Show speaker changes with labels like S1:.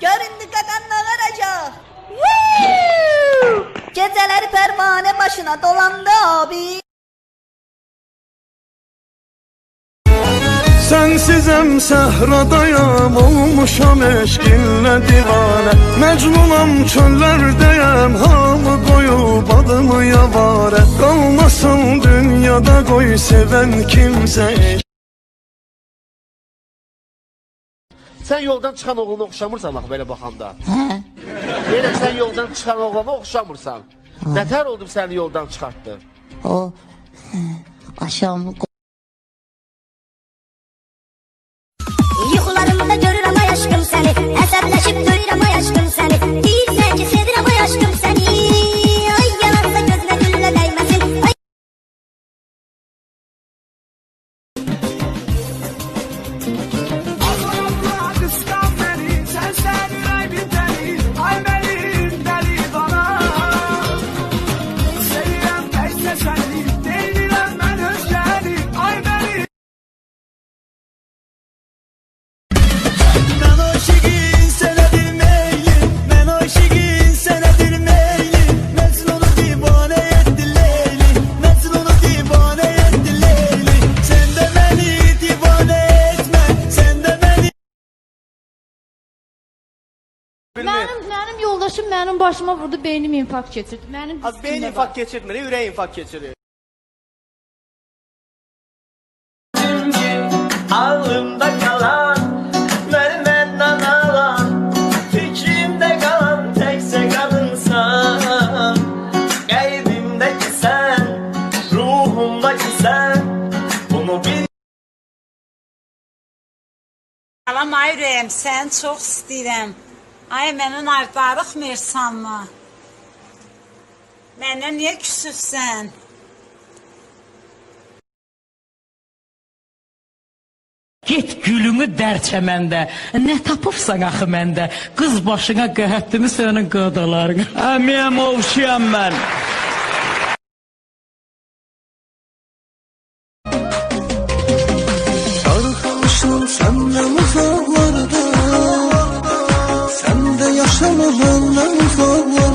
S1: Göründü kakanla varacak. Geceleri pervane başına dolandı abi.
S2: Sensizem səhradayam, olmuşam eşqinlə divanə Məcnunam çöllerdeyəm, hamı qoyub adımı yavarə Qalmasın dünyada qoy sevən kimsə
S3: Sən yoldan çıxan oğluna oxşamırsan axı belə baxanda. Deyirəm sən yoldan çıxan oğlana oxşamırsan. Nətər oldu səni yoldan çıxartdı?
S4: O aşağımı
S5: Mənim, mənim yoldaşım mənim başıma vurdu, beynim infarkt keçirdi. Mənim
S6: Az beyin
S5: diskim də
S6: infak
S5: var.
S6: geçirmir, yüreği infak geçiriyor. Alnımda kalan, benim benden alan, fikrimde kalan tekse kadınsan. Kalbimdeki sen, ruhumdaki sen, bunu bil.
S7: Salam ay ürəyim, səni çox istəyirəm. Ay məndən ardarıqmırsanmı? Məndən niyə küsürsən?
S8: Get gülünü dərçəməndə, nə tapıbsan axı məndə? Qız başına qəhətdimi sənin qadalarına. Əmiyəm ovşuyam mən.
S2: Uzaklarda Sen